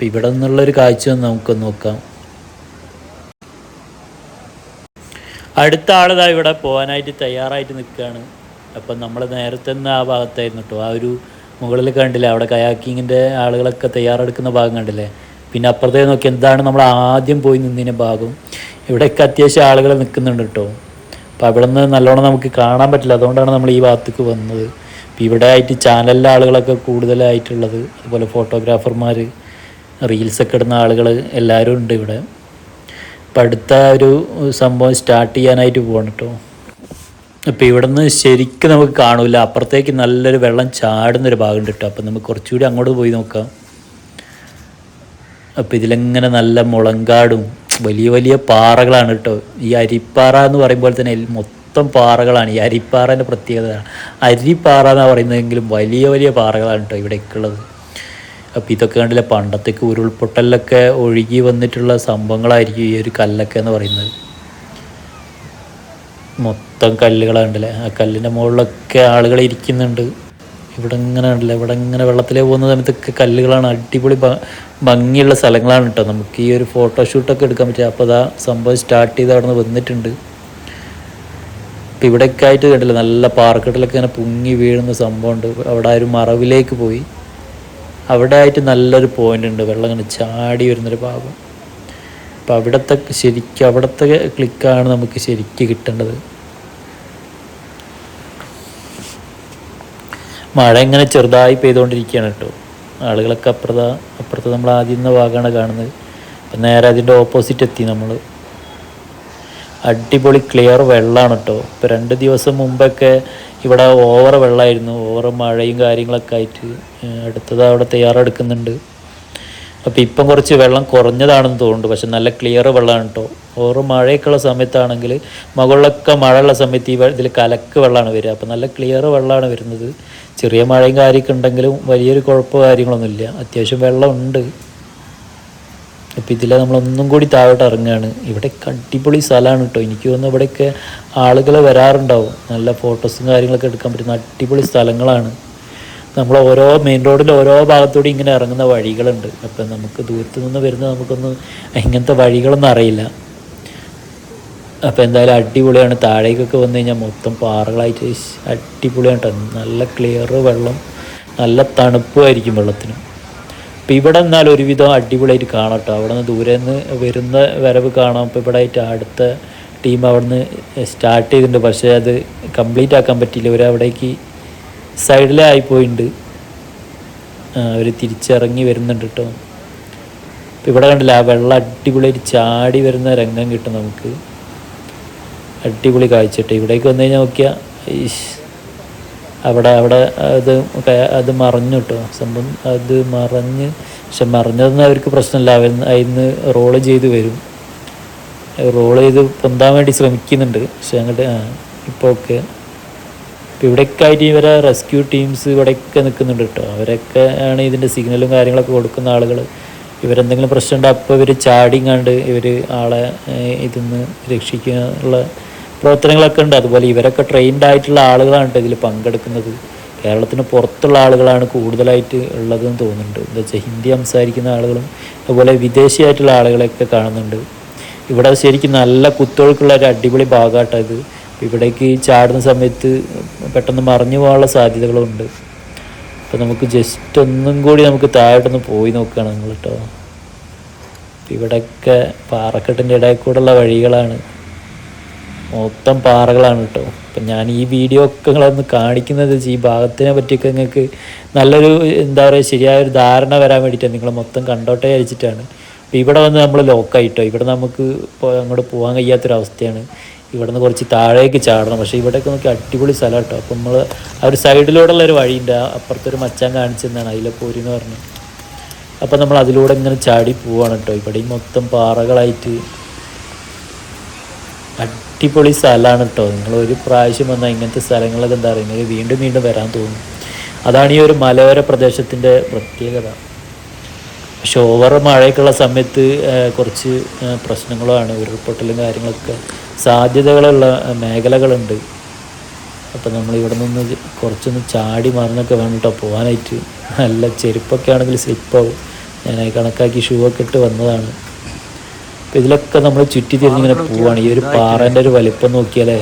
അപ്പം ഇവിടെ നിന്നുള്ളൊരു കാഴ്ച നമുക്ക് നോക്കാം. അടുത്ത ആളിതാ ഇവിടെ പോകാനായിട്ട് തയ്യാറായിട്ട് നിൽക്കുകയാണ്. അപ്പം നമ്മൾ നേരത്തെ നിന്ന് ആ ഭാഗത്തായിരുന്നു കേട്ടോ. ആ ഒരു മുകളിൽ കണ്ടില്ലേ അവിടെ കയാക്കിങ്ങിന്റെ ആളുകളൊക്കെ തയ്യാറെടുക്കുന്ന ഭാഗം കണ്ടില്ലേ? പിന്നെ അപ്പുറത്തേ നോക്കി എന്താണ് നമ്മൾ ആദ്യം പോയി നിന്നതിന്റെ ഭാഗം. ഇവിടെയൊക്കെ അത്യാവശ്യം ആളുകൾ നിൽക്കുന്നുണ്ട് കേട്ടോ. അപ്പോൾ അവിടെ നിന്ന് നല്ലോണം നമുക്ക് കാണാൻ പറ്റില്ല. അതുകൊണ്ടാണ് നമ്മൾ ഈ ഭാഗത്തേക്ക് വന്നത്. ഇപ്പം ഇവിടെ ആയിട്ട് ചാനലിലെ ആളുകളൊക്കെ കൂടുതലായിട്ടുള്ളത്. അതുപോലെ ഫോട്ടോഗ്രാഫർമാർ റീൽസൊക്കെ ഇടുന്ന ആളുകൾ എല്ലാവരും ഉണ്ട് ഇവിടെ. അപ്പം അടുത്ത ഒരു സംഭവം സ്റ്റാർട്ട് ചെയ്യാനായിട്ട് പോകണം കേട്ടോ അപ്പോൾ നിന്ന് ശരിക്കും നമുക്ക് കാണില്ല അപ്പുറത്തേക്ക് നല്ലൊരു വെള്ളം ചാടുന്നൊരു ഭാഗമുണ്ട് കേട്ടോ അപ്പം നമുക്ക് കുറച്ചുകൂടി അങ്ങോട്ട് പോയി നോക്കാം. അപ്പോൾ ഇതിലെങ്ങനെ നല്ല മുളങ്കാടും വലിയ വലിയ പാറകളാണ് കേട്ടോ ഈ അരിപ്പാറ എന്ന് പറയുമ്പോൾ തന്നെ മൊത്തം പാറകളാണ്. ഈ അരിപ്പാറേന്റെ പ്രത്യേകത അരിപ്പാറ എന്നാണ് പറയുന്നതെങ്കിലും വലിയ വലിയ പാറകളാണ് കേട്ടോ ഇവിടെയൊക്കെ ഉള്ളത്. അപ്പോൾ ഇതൊക്കെ കണ്ടില്ല പണ്ടത്തേക്ക് ഉരുൾപൊട്ടലിലൊക്കെ ഒഴുകി വന്നിട്ടുള്ള സംഭവങ്ങളായിരിക്കും ഈ ഒരു കല്ലൊക്കെ എന്ന് പറയുന്നത്. മൊത്തം കല്ലുകളാണ് ഉണ്ടല്ലേ ആ കല്ലിന്റെ മുകളിലൊക്കെ ആളുകൾ ഇരിക്കുന്നുണ്ട്. ഇവിടെ ഇങ്ങനെ ഉണ്ടല്ലേ ഇവിടെ ഇങ്ങനെ വെള്ളത്തിലേ പോകുന്ന സമയത്തൊക്കെ കല്ലുകളാണ് അടിപൊളി ഭംഗിയുള്ള സ്ഥലങ്ങളാണ് കേട്ടോ. നമുക്ക് ഈ ഒരു ഫോട്ടോഷൂട്ടൊക്കെ എടുക്കാൻ പറ്റുക അപ്പോൾ അതാ സംഭവം സ്റ്റാർട്ട് ചെയ്ത് അവിടെ നിന്ന് വന്നിട്ടുണ്ട്. ഇപ്പം ഇവിടെയൊക്കെ ആയിട്ട് കണ്ടില്ല നല്ല പാറക്കെട്ടിലൊക്കെ ഇങ്ങനെ പൊങ്ങി വീഴുന്ന സംഭവമുണ്ട് അവിടെ ആ ഒരു മറവിലേക്ക് പോയി. അവിടെ ആയിട്ട് നല്ലൊരു പോയിന്റ് ഉണ്ട്. വെള്ളം ഇങ്ങനെ ചാടി വരുന്നൊരു ഭാഗം. അപ്പം അവിടുത്തെ ശരിക്കും അവിടുത്തെ ക്ലിക്കാണ് നമുക്ക് ശരിക്കും കിട്ടേണ്ടത്. മഴ ഇങ്ങനെ ചെറുതായി പെയ്തുകൊണ്ടിരിക്കുകയാണ് കേട്ടോ. ആളുകളൊക്കെ അപ്പുറത്താണ് അപ്പുറത്ത് നമ്മൾ ആദ്യം നിന്ന ഭാഗമാണ് കാണുന്നത്. അപ്പം നേരെ അതിന്റെ ഓപ്പോസിറ്റ് എത്തി നമ്മൾ അടിപൊളി ക്ലിയർ വെള്ളമാണ് കേട്ടോ ഇപ്പോൾ രണ്ട് ദിവസം മുമ്പൊക്കെ ഇവിടെ ഓവർ വെള്ളമായിരുന്നു ഓവർ മഴയും കാര്യങ്ങളൊക്കെ ആയിട്ട് അടുത്തത് അവിടെ തയ്യാറെടുക്കുന്നുണ്ട്. അപ്പോൾ ഇപ്പം കുറച്ച് വെള്ളം കുറഞ്ഞതാണെന്ന് തോന്നുന്നുണ്ട്. പക്ഷെ നല്ല ക്ലിയർ വെള്ളമാണ് കേട്ടോ ഓവർ മഴയൊക്കെയുള്ള സമയത്താണെങ്കിൽ മുകളിലൊക്കെ മഴയുള്ള സമയത്ത് ഈ ഇതിൽ കലക്ക് വെള്ളമാണ് വരിക. അപ്പോൾ നല്ല ക്ലിയർ വെള്ളമാണ് വരുന്നത്. ചെറിയ മഴയും കാര്യമൊക്കെ ഉണ്ടെങ്കിലും വലിയൊരു കുഴപ്പമോ കാര്യങ്ങളൊന്നുമില്ല. അത്യാവശ്യം വെള്ളമുണ്ട്. അപ്പോൾ ഇതിൽ നമ്മളൊന്നും കൂടി താഴോട്ട് ഇറങ്ങുകയാണ് ഇവിടെ അടിപൊളി സ്ഥലമാണ് കേട്ടോ എനിക്ക് തോന്നുന്നു ഇവിടെയൊക്കെ ആളുകൾ വരാറുണ്ടാവും. നല്ല ഫോട്ടോസും കാര്യങ്ങളൊക്കെ എടുക്കാൻ പറ്റുന്ന അടിപൊളി സ്ഥലങ്ങളാണ്. നമ്മൾ ഓരോ മെയിൻ റോഡിന്റെ ഓരോ ഭാഗത്തൂടെ ഇങ്ങനെ ഇറങ്ങുന്ന വഴികളുണ്ട്. അപ്പം നമുക്ക് ദൂരത്ത് നിന്ന് വരുന്ന നമുക്കൊന്ന് ഇങ്ങനത്തെ വഴികളൊന്നും അറിയില്ല. അപ്പോൾ എന്തായാലും അടിപൊളിയാണ്. താഴേക്കൊക്കെ വന്നു കഴിഞ്ഞാൽ മൊത്തം പാറകളായിട്ട് അടിപൊളിയാണ് നല്ല ക്ലിയർ വെള്ളം. നല്ല തണുപ്പുമായിരിക്കും വെള്ളത്തിന്. അപ്പോൾ ഇവിടെ നിന്നാൽ ഒരുവിധം അടിപൊളിയായിട്ട് കാണാം കേട്ടോ അവിടെ നിന്ന് ദൂരെ നിന്ന് വരുന്ന വരവ് കാണാം. അപ്പോൾ ഇവിടെ ആയിട്ട് അടുത്ത ടീം അവിടെ നിന്ന് സ്റ്റാർട്ട് ചെയ്തിട്ടുണ്ട്. പക്ഷേ അത് കംപ്ലീറ്റ് ആക്കാൻ പറ്റിയില്ല. ഒരു അവിടേക്ക് സൈഡിലേ ആയിപ്പോയിട്ടുണ്ട് അവർ തിരിച്ചിറങ്ങി വരുന്നുണ്ട് കേട്ടോ അപ്പോൾ ഇവിടെ കണ്ടില്ല ആ വെള്ളം അടിപൊളിയായിട്ട് ചാടി വരുന്ന രംഗം കിട്ടും നമുക്ക്. അടിപൊളി കാഴ്ച കേട്ടോ ഇവിടേക്ക് വന്നു കഴിഞ്ഞാൽ നോക്കിയാൽ അവിടെ അവിടെ അത് അത് മറഞ്ഞു കേട്ടോ. സംഭവം അത് മറഞ്ഞ് പക്ഷെ മറിഞ്ഞതൊന്നും അവർക്ക് പ്രശ്നമില്ല. അവർ അതിന്ന് റോൾ ചെയ്ത് വരും. റോൾ ചെയ്ത് പൊന്താൻ വേണ്ടി ശ്രമിക്കുന്നുണ്ട്. പക്ഷെ അങ്ങോട്ട് ആ ഇപ്പോൾ ഇപ്പം ഇവിടെയൊക്കെ ആയിട്ട് ഇവരെ റെസ്ക്യൂ ടീംസ് ഇവിടെയൊക്കെ നിൽക്കുന്നുണ്ട് കേട്ടോ. അവരൊക്കെ ആണ് ഇതിന്റെ സിഗ്നലും കാര്യങ്ങളൊക്കെ കൊടുക്കുന്ന ആളുകൾ ഇവരെന്തെങ്കിലും പ്രശ്നമുണ്ടോ അപ്പോൾ ഇവർ ചാടിങ്ങാണ്ട് ഇവർ ആളെ ഇതിൽ ഇതിന്ന് രക്ഷിക്കാനുള്ള പ്രവർത്തനങ്ങളൊക്കെ ഉണ്ട്. അതുപോലെ ഇവരൊക്കെ ട്രെയിൻഡ് ആയിട്ടുള്ള ആളുകളാണ് ഇതിൽ പങ്കെടുക്കുന്നത്. കേരളത്തിന് പുറത്തുള്ള ആളുകളാണ് കൂടുതലായിട്ട് ഉള്ളതെന്ന് തോന്നുന്നുണ്ട്. എന്താ വെച്ചാൽ ഹിന്ദി സംസാരിക്കുന്ന ആളുകളും അതുപോലെ വിദേശിയായിട്ടുള്ള ആളുകളെയൊക്കെ കാണുന്നുണ്ട്. ഇവിടെ ശരിക്കും നല്ല കുത്തൊഴുക്കുള്ള ഒരു അടിപൊളി ഭാഗമായിട്ടത് ഇവിടേക്ക് ചാടുന്ന സമയത്ത് പെട്ടെന്ന് മറിഞ്ഞു പോകാനുള്ള സാധ്യതകളുണ്ട്. അപ്പോൾ നമുക്ക് ജസ്റ്റ് ഒന്നും കൂടി നമുക്ക് താഴോട്ടൊന്ന് പോയി നോക്കുകയാണ് നിങ്ങൾ കേട്ടോ. ഇവിടെയൊക്കെ പാറക്കെട്ടിന്റെ ഇടയിൽ കൂടെയുള്ള വഴികളാണ്. മൊത്തം പാറകളാണ് കേട്ടോ അപ്പം ഞാൻ ഈ വീഡിയോ ഒക്കെ നിങ്ങളൊന്ന് കാണിക്കുന്നത് ഈ ഭാഗത്തിനെ പറ്റിയൊക്കെ നിങ്ങൾക്ക് നല്ലൊരു എന്താ പറയുക ശരിയായൊരു ധാരണ വരാൻ വേണ്ടിയിട്ടാണ്. നിങ്ങൾ മൊത്തം കണ്ടോട്ടെ വിചാരിച്ചിട്ടാണ്. അപ്പം ഇവിടെ വന്ന് നമ്മൾ ലോക്കായിട്ടോ ഇവിടെ നമുക്ക് അങ്ങോട്ട് പോകാൻ കഴിയാത്തൊരവസ്ഥയാണ്. ഇവിടെ നിന്ന് കുറച്ച് താഴേക്ക് ചാടണം. പക്ഷേ ഇവിടെയൊക്കെ നോക്കി അടിപൊളി സ്ഥലം കേട്ടോ അപ്പം നമ്മൾ ആ ഒരു സൈഡിലൂടെയുള്ള ഒരു വഴിയുണ്ട്. അപ്പുറത്തൊരു മച്ചാൻ കാണിച്ചെന്നാണ് അതിലെ പോരി എന്ന് പറഞ്ഞു. അപ്പം നമ്മൾ അതിലൂടെ ഇങ്ങനെ ചാടി പോവാണ് കേട്ടോ ഇവിടെയും മൊത്തം പാറകളായിട്ട് അടിപൊളി സ്ഥലമാണ് കേട്ടോ നിങ്ങൾ ഒരു പ്രാവശ്യം വന്നാൽ ഇങ്ങനത്തെ സ്ഥലങ്ങളൊക്കെ എന്താ പറയുക നിങ്ങൾ വീണ്ടും വീണ്ടും വരാൻ തോന്നും. അതാണ് ഈ ഒരു മലയോര പ്രദേശത്തിന്റെ പ്രത്യേകത. പക്ഷെ ഓവർ മഴയൊക്കെയുള്ള സമയത്ത് കുറച്ച് പ്രശ്നങ്ങളുമാണ്. ഉരുൾപൊട്ടലും കാര്യങ്ങളൊക്കെ സാധ്യതകളുള്ള മേഖലകളുണ്ട്. അപ്പം നമ്മൾ ഇവിടെ നിന്ന് കുറച്ചൊന്ന് ചാടി മറിഞ്ഞൊക്കെ വേണം കേട്ടോ പോകാനായിട്ട് നല്ല ചെരുപ്പൊക്കെ ആണെങ്കിൽ സ്ലിപ്പാവും ഞാൻ കണക്കാക്കി ഷൂ ഒക്കെ ഇട്ട് വന്നതാണ്. അപ്പം ഇതിലൊക്കെ നമ്മൾ ചുറ്റി തിരിഞ്ഞിങ്ങനെ പോവാണ്. ഈ ഒരു പാറേന്റെ ഒരു വലിപ്പം നോക്കിയാലേ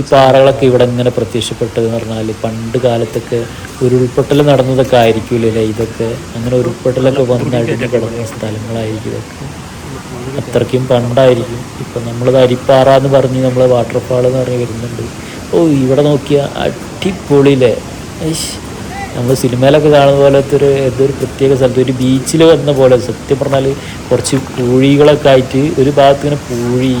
ഈ പാറകളൊക്കെ ഇവിടെ ഇങ്ങനെ പ്രത്യക്ഷപ്പെട്ടത് എന്ന് പറഞ്ഞാൽ പണ്ട് കാലത്തൊക്കെ ഉരുൾപൊട്ടൽ നടന്നതൊക്കെ ആയിരിക്കില്ലേ ഇതൊക്കെ അങ്ങനെ ഉരുൾപൊട്ടലൊക്കെ വന്നടിഞ്ഞ് കിടന്ന സ്ഥലങ്ങളായിരിക്കും ഇതൊക്കെ. അത്രയ്ക്കും പണ്ടായിരിക്കും. ഇപ്പം നമ്മൾ അരിപ്പാറ എന്ന് പറഞ്ഞ് നമ്മൾ വാട്ടർഫാൾ എന്ന് പറഞ്ഞ് വരുന്നുണ്ട്. ഓ ഇവിടെ നോക്കിയാൽ അടിപൊളിയിലെ നമ്മൾ സിനിമയിലൊക്കെ കാണുന്ന പോലത്തെ ഒരു ഏതൊരു പ്രത്യേക സ്ഥലത്ത് ഒരു ബീച്ചിൽ വന്ന പോലെ സത്യം പറഞ്ഞാൽ കുറച്ച് പൂഴികളൊക്കെ ആയിട്ട് ഒരു ഭാഗത്ത് ഇങ്ങനെ പൂഴി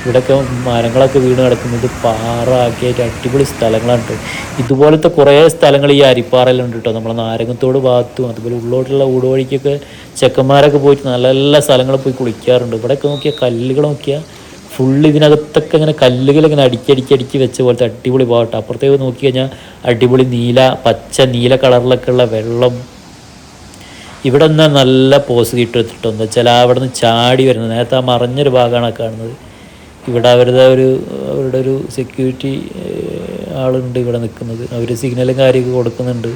ഇവിടെയൊക്കെ മരങ്ങളൊക്കെ വീണ് കിടക്കുന്നത് പാറ ആക്കിയായിട്ട് അടിപൊളി സ്ഥലങ്ങളാണ്. ഇതുപോലത്തെ കുറേ സ്ഥലങ്ങൾ ഈ അരിപ്പാറയിലുണ്ട് കേട്ടോ നമ്മളെ നാരങ്ങത്തോട് ഭാഗത്തും അതുപോലെ ഉള്ളോട്ടുള്ള ഊടുവഴിക്കൊക്കെ ചെക്കന്മാരൊക്കെ പോയിട്ട് നല്ല നല്ല സ്ഥലങ്ങളിൽ പോയി കുളിക്കാറുണ്ട് ഇവിടെയൊക്കെ നോക്കിയാൽ കല്ലുകൾ നോക്കിയാൽ ഫുള്ള് ഇതിനകത്തൊക്കെ ഇങ്ങനെ കല്ലുകൾ ഇങ്ങനെ അടിക്കി അടിക്കി അടിക്കി വെച്ച പോലത്തെ അടിപൊളി പാട്ട്. അപ്പുറത്തേക്ക് നോക്കി കഴിഞ്ഞാൽ അടിപൊളി നീല പച്ച നീല കളറിലൊക്കെ ഉള്ള വെള്ളം. ഇവിടെ നിന്ന് നല്ല പോസ് കിട്ടും ചില അവിടെ നിന്ന് ചാടി വരുന്നത്. നേരത്തെ ആ മറഞ്ഞൊരു ഭാഗമാണ് കാണുന്നത്. ഇവിടെ അവരുടെ ഒരു അവരുടെ ഒരു സെക്യൂരിറ്റി ആളുണ്ട് ഇവിടെ നിൽക്കുന്നത്. അവർ സിഗ്നലും കാര്യമൊക്കെ കൊടുക്കുന്നുണ്ട്.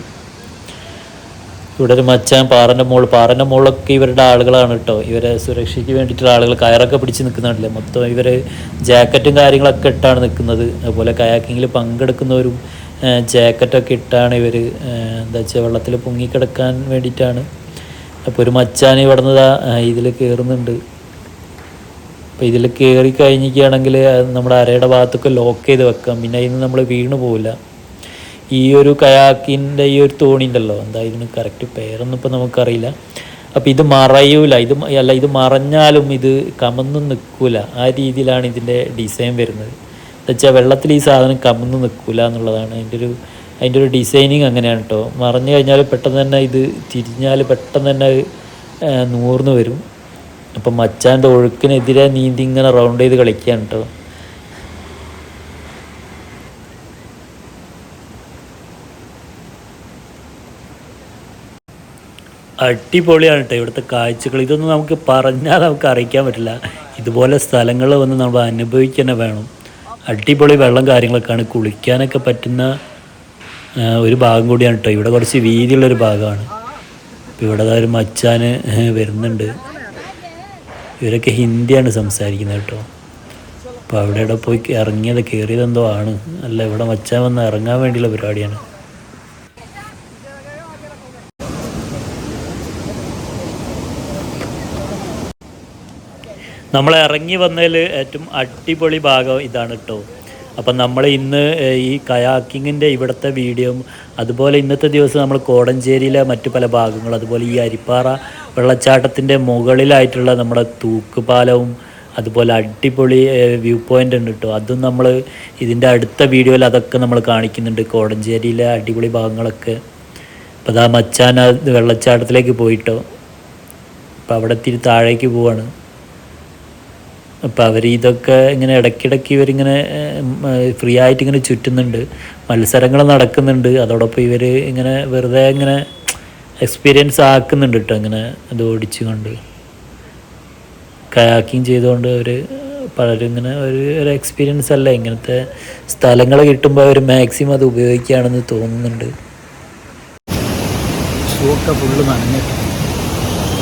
ഇവിടെ ഒരു മച്ചാൻ പാറന്റെ മുകളിൽ പാറന്റെ മുകളിലൊക്കെ ഇവരുടെ ആളുകളാണ് കേട്ടോ. ഇവരെ സുരക്ഷയ്ക്ക് വേണ്ടിയിട്ടുള്ള ആളുകൾ കയറൊക്കെ പിടിച്ച് നിൽക്കുന്നുണ്ടല്ലേ മൊത്തം ഇവർ ജാക്കറ്റും കാര്യങ്ങളൊക്കെ ഇട്ടാണ് നിൽക്കുന്നത്. അതുപോലെ കയാക്കിങ്ങിൽ പങ്കെടുക്കുന്നവരും ജാക്കറ്റൊക്കെ ഇട്ടാണ് ഇവർ എന്താ വെച്ചാൽ വെള്ളത്തിൽ പൊങ്ങിക്കിടക്കാൻ വേണ്ടിയിട്ടാണ്. അപ്പോൾ ഒരു മച്ചാൻ ഇവിടെ നിന്ന് ഇതിൽ കയറുന്നുണ്ട് അപ്പോൾ ഇതിൽ കയറി കഴിഞ്ഞിരിക്കുകയാണെങ്കിൽ നമ്മുടെ അരയുടെ ഭാഗത്തൊക്കെ ലോക്ക് ചെയ്ത് വെക്കാം. പിന്നെ അതിൽ നിന്ന് നമ്മൾ വീണ് പോവില്ല. ഈ ഒരു കയാക്കിന്റെ ഈ ഒരു തോണി ഉണ്ടല്ലോ എന്താ ഇതിന് കറക്റ്റ് പേരൊന്നും ഇപ്പോൾ നമുക്കറിയില്ല. അപ്പോൾ ഇത് മറയൂല ഇത് അല്ല ഇത് മറഞ്ഞാലും ഇത് കമന്ന് നിൽക്കൂല ആ രീതിയിലാണ് ഇതിന്റെ ഡിസൈൻ വരുന്നത്. എന്നുവെച്ചാൽ വെള്ളത്തിൽ ഈ സാധനം കമന്ന് നിൽക്കൂല എന്നുള്ളതാണ്. അതിന്റെ ഒരു അതിന്റെ ഒരു ഡിസൈനിങ് അങ്ങനെയാണ് കേട്ടോ മറഞ്ഞു കഴിഞ്ഞാൽ പെട്ടെന്ന് തന്നെ ഇത് തിരിഞ്ഞാൽ പെട്ടെന്ന് തന്നെ നൂർന്ന് വരും. അപ്പം മച്ചാന്റെ ഒഴുക്കിനെതിരെ നീന്തി ഇങ്ങനെ റൗണ്ട് ചെയ്ത് കളിക്കുകയാണ് കേട്ടോ അടിപൊളിയാണ് കേട്ടോ ഇവിടുത്തെ കാഴ്ചകൾ. ഇതൊന്നും നമുക്ക് പറഞ്ഞാൽ നമുക്ക് അറിയിക്കാൻ പറ്റില്ല. ഇതുപോലെ സ്ഥലങ്ങൾ വന്ന് നമ്മൾ അനുഭവിക്കുക വേണം. അടിപൊളി വെള്ളം കാര്യങ്ങളൊക്കെയാണ്. കുളിക്കാനൊക്കെ പറ്റുന്ന ഒരു ഭാഗം കൂടിയാണ് കേട്ടോ ഇവിടെ കുറച്ച് വീതിയുള്ളൊരു ഭാഗമാണ്. ഇവിടെ ഒരു മച്ചാന് വരുന്നുണ്ട്. ഇവരൊക്കെ ഹിന്ദിയാണ് സംസാരിക്കുന്നത് കേട്ടോ. അപ്പോൾ അവിടെ ഇവിടെ പോയി ഇറങ്ങിയത് കയറിയതെന്തോ ആണ്. അല്ല ഇവിടെ മച്ചാൻ വന്ന് ഇറങ്ങാൻ വേണ്ടിയുള്ള പരിപാടിയാണ്. നമ്മൾ ഇറങ്ങി വന്നതിൽ ഏറ്റവും അടിപൊളി ഭാഗം ഇതാണ് കേട്ടോ അപ്പം നമ്മൾ ഇന്ന് ഈ കയാക്കിങ്ങിന്റെ ഇവിടുത്തെ വീഡിയോയും അതുപോലെ ഇന്നത്തെ ദിവസം നമ്മൾ കോടഞ്ചേരിയിലെ മറ്റു പല ഭാഗങ്ങളും അതുപോലെ ഈ അരിപ്പാറ വെള്ളച്ചാട്ടത്തിന്റെ മുകളിലായിട്ടുള്ള നമ്മുടെ തൂക്കുപാലവും അതുപോലെ അടിപൊളി വ്യൂ പോയിന്റ് ഉണ്ട് കേട്ടോ അതും നമ്മൾ ഇതിന്റെ അടുത്ത വീഡിയോയിൽ അതൊക്കെ നമ്മൾ കാണിക്കുന്നുണ്ട് കോടഞ്ചേരിയിലെ അടിപൊളി ഭാഗങ്ങളൊക്കെ. അപ്പോൾ അതാ മച്ചാൻ വെള്ളച്ചാട്ടത്തിലേക്ക് പോയിട്ടോ. അപ്പോൾ അവിടെ തിരി താഴേക്ക് പോവാണ്. അപ്പോൾ അവർ ഇതൊക്കെ ഇങ്ങനെ ഇടയ്ക്കിടയ്ക്ക് ഇവരിങ്ങനെ ഫ്രീ ആയിട്ട് ഇങ്ങനെ ചുറ്റുന്നുണ്ട്. മത്സരങ്ങൾ നടക്കുന്നുണ്ട്. അതോടൊപ്പം ഇവർ ഇങ്ങനെ വെറുതെ ഇങ്ങനെ എക്സ്പീരിയൻസ് ആക്കുന്നുണ്ട് കേട്ടോ ഇങ്ങനെ അത് ഓടിച്ചുകൊണ്ട്. കയാക്കിങ് ചെയ്തുകൊണ്ട് അവർ പലരും ഇങ്ങനെ ഒരു ഒരു എക്സ്പീരിയൻസ് അല്ല. ഇങ്ങനത്തെ സ്ഥലങ്ങൾ കിട്ടുമ്പോൾ അവർ മാക്സിമം അത് ഉപയോഗിക്കുകയാണെന്ന് തോന്നുന്നുണ്ട്. ഷൂ ഒക്കെ ഫുള്ള് നനഞ്ഞിട്ടുണ്ട്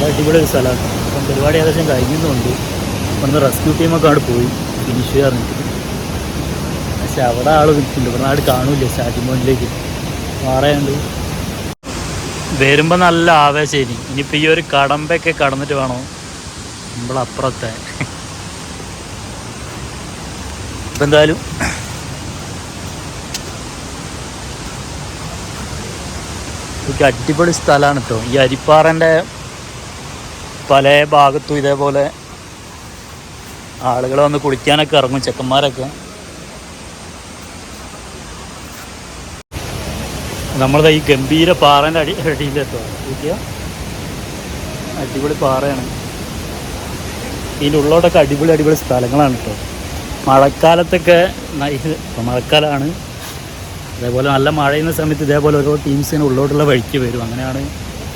അടിപൊളി ഒരു സ്ഥലമാണ് അപ്പം പരിപാടി ഏകദേശം കഴിയുന്നുണ്ട് ഇവിടുന്ന് റെസ്ക്യൂ ടീമൊക്കെ അവിടെ പോയി. ഫിനിഷ് പറഞ്ഞിട്ട്. പക്ഷെ അവിടെ ആൾ നിൽക്കുന്നുണ്ട്. ഇവിടെ നാട് കാണൂല സ്റ്റാർട്ടിംഗ് പോയിന്റിലേക്ക് മാറയുണ്ട്. വരുമ്പോൾ നല്ല ആവേശമായിനി ഇനിയിപ്പോൾ ഈ ഒരു കടമ്പൊക്കെ കടന്നിട്ട് വേണോ? നമ്മളപ്പുറത്തെ. ഇപ്പം എന്തായാലും ഇതൊക്കെ അടിപൊളി സ്ഥലമാണ് കേട്ടോ ഈ അരിപ്പാറന്റെ പല ഭാഗത്തും ഇതേപോലെ ആളുകൾ വന്ന് കുളിക്കാനൊക്കെ ഇറങ്ങും ചെക്കന്മാരൊക്കെ. നമ്മളത് ഈ ഗംഭീര പാറേന്റെ അടി അടിയിലെത്തോ നോക്കിയ? അടിപൊളി പാറയാണ്. ഇതിന്റെ ഉള്ളോട്ടൊക്കെ അടിപൊളി അടിപൊളി സ്ഥലങ്ങളാണ് കേട്ടോ മഴക്കാലത്തൊക്കെ മഴക്കാലമാണ് അതേപോലെ നല്ല മഴയുന്ന സമയത്ത് ഇതേപോലെ ഓരോ ടീംസിന് ഉള്ളോട്ടുള്ള വഴിക്ക് വരും. അങ്ങനെയാണ്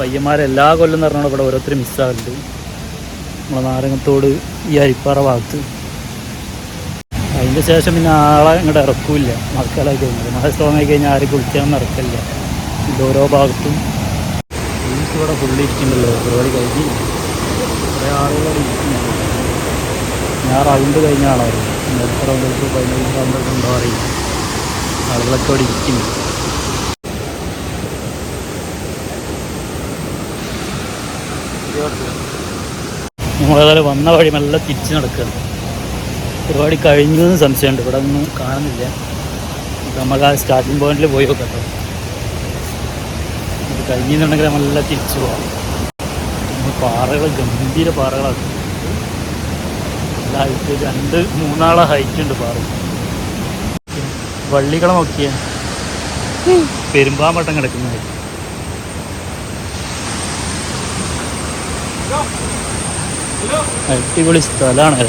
പയ്യന്മാരെല്ലാ കൊല്ലം എന്ന് പറഞ്ഞാൽ ഇവിടെ ഓരോരുത്തർ മിസ്സാകുന്നുണ്ട് നമ്മളെ നാരങ്ങത്തോട് ഈ അരിപ്പാറ ഭാഗത്ത്. അതിന്റെ ശേഷം പിന്നെ ആളെ ഇങ്ങോട്ട് ഇറക്കില്ല. മഴക്കാലമായി കഴിഞ്ഞാൽ മഴ സ്ട്രോങ് ആയി കഴിഞ്ഞാൽ ആരും കുളിക്കാനൊന്നും ഇറക്കില്ല ഇത് ഓരോ ഭാഗത്തും. ഇവിടെ ഫുള്ള് ഇരിക്കുന്നുണ്ടല്ലോ. പരിപാടി കഴിഞ്ഞ്. കുറേ ആളുകൾ ഇരിക്കുന്നുണ്ട്. ഞാൻ റൗണ്ട് കഴിഞ്ഞ ആളാണ്. അടുത്ത റൗണ്ടിലേക്ക് പതിനഞ്ച് റൗണ്ടൊക്കെ ഉണ്ടോ അറിയില്ല. ആളുകളൊക്കെ അവിടെ ഇരിക്കുന്നു നമ്മളേതായാലും വന്ന വഴി നല്ല തിരിച്ച് നടക്കുകയാണ് പരിപാടി കഴിഞ്ഞു എന്ന് സംശയമുണ്ട്. ഇവിടെ ഒന്നും കാണുന്നില്ല. നമ്മൾ ആ സ്റ്റാർട്ടിംഗ് പോയിന്റിൽ പോയി നോക്കട്ടോ ഇത് കഴിഞ്ഞിട്ടുണ്ടെങ്കിൽ നല്ല തിരിച്ചു പോകാം പാറകൾ ഗംഭീര പാറകളാണ്. ഹൈറ്റ് രണ്ട് മൂന്നാളെ ഹൈറ്റ് ഉണ്ട് പാറ. വള്ളികളെ നോക്കിയ. പെരുമ്പാമ്പട്ടം കിടക്കുന്നത് അടിപൊളി സ്ഥലമാണ്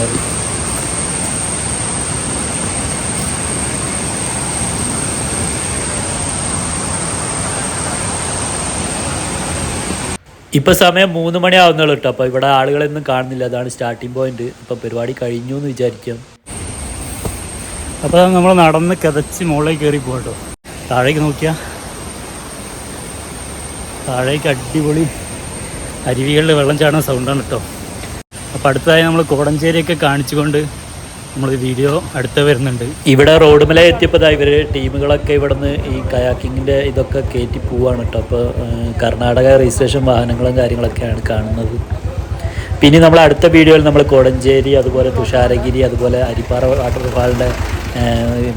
ഇപ്പൊ സമയം മൂന്ന് മണി ആവുന്നുള്ളൂ കേട്ടോ. അപ്പൊ ഇവിടെ ആളുകളൊന്നും കാണുന്നില്ല. അതാണ് സ്റ്റാർട്ടിംഗ് പോയിന്റ് ഇപ്പൊ പരിപാടി കഴിഞ്ഞു എന്ന് വിചാരിക്കാം. അപ്പൊ നമ്മൾ നടന്ന് കിതച്ച് മുകളിലേക്ക് കയറി പോകട്ടോ താഴേക്ക് നോക്കിയാ. താഴേക്ക് അടിപൊളി അരുവികളിൽ വെള്ളം ചാടുന്ന സൗണ്ടാണ് കേട്ടോ. അപ്പോൾ അടുത്തതായി നമ്മൾ കോടഞ്ചേരിയൊക്കെ കാണിച്ചുകൊണ്ട് നമ്മൾ വീഡിയോ അടുത്ത് വരുന്നുണ്ട്. ഇവിടെ റോഡ് മല എത്തിയപ്പോൾ ഇവർ ടീമുകളൊക്കെ ഇവിടുന്ന് ഈ കയാക്കിങ്ങിന്റെ ഇതൊക്കെ കയറ്റി പോവാണ് കേട്ടോ അപ്പോൾ കർണാടക രജിസ്ട്രേഷൻ വാഹനങ്ങളും കാര്യങ്ങളൊക്കെയാണ് കാണുന്നത്. പിന്നെ നമ്മൾ അടുത്ത വീഡിയോയിൽ നമ്മൾ കോടഞ്ചേരി അതുപോലെ തുഷാരഗിരി അതുപോലെ അരിപ്പാറ വാട്ടർഫാളിന്റെ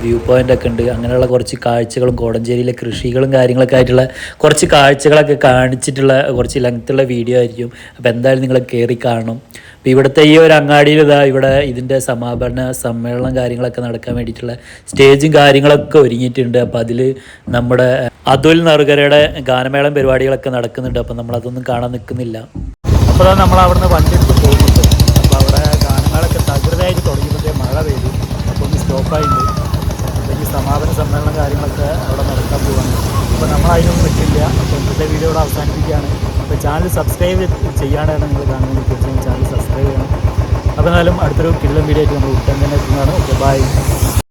വ്യൂ പോയിന്റ് ഒക്കെ ഉണ്ട്. അങ്ങനെയുള്ള കുറച്ച് കാഴ്ചകളും കോടഞ്ചേരിയിലെ കൃഷികളും കാര്യങ്ങളൊക്കെ ആയിട്ടുള്ള കുറച്ച് കാഴ്ചകളൊക്കെ കാണിച്ചിട്ടുള്ള കുറച്ച് ലെങ്ത്തുള്ള വീഡിയോ ആയിരിക്കും. അപ്പോൾ എന്തായാലും നിങ്ങൾ കയറി കാണണം അപ്പോൾ ഇവിടുത്തെ ഈ ഒരു അങ്ങാടിയിൽ ഇതാ ഇവിടെ ഇതിന്റെ സമാപന സമ്മേളനം കാര്യങ്ങളൊക്കെ നടക്കാൻ വേണ്ടിയിട്ടുള്ള സ്റ്റേജും കാര്യങ്ങളൊക്കെ ഒരുങ്ങിയിട്ടുണ്ട്. അപ്പോൾ അതിൽ നമ്മുടെ അതുൽ നറുകരയുടെ ഗാനമേളം പരിപാടികളൊക്കെ നടക്കുന്നുണ്ട്. അപ്പോൾ നമ്മളതൊന്നും കാണാൻ നിൽക്കുന്നില്ല. അപ്പോൾ നമ്മൾ അവിടുന്ന് വണ്ടി എടുത്ത് പോകുന്നുണ്ട്. അപ്പോൾ അവിടെ ഗാനമേളൊക്കെ തകൃതയായിട്ട് തുടങ്ങിയപ്പോഴത്തെ മഴ പെയ്തു. അപ്പോൾ ഒന്ന് സ്റ്റോപ്പായിട്ടുണ്ട് അപ്പോൾ സമാപന സമ്മേളനം കാര്യങ്ങളൊക്കെ അവിടെ നടക്കാൻ പോവാണ്. അപ്പോൾ നമ്മൾ അതിനൊന്നും നിൽക്കില്ല. അപ്പോൾ ഇന്നത്തെ വീഡിയോ ഇവിടെ അവസാനിപ്പിക്കുകയാണ്. അപ്പോൾ ചാനൽ സബ്സ്ക്രൈബ് ചെയ്യാനാണ് നിങ്ങൾ കാണുന്നത്. തീർച്ചയായും അപ്പോൾ എന്നാലും അടുത്തൊരു കിടിലം വീഡിയോ ആയിട്ട് നമ്മൾ ഉടൻ തന്നെ എത്തുന്നതാണ്. Okay bye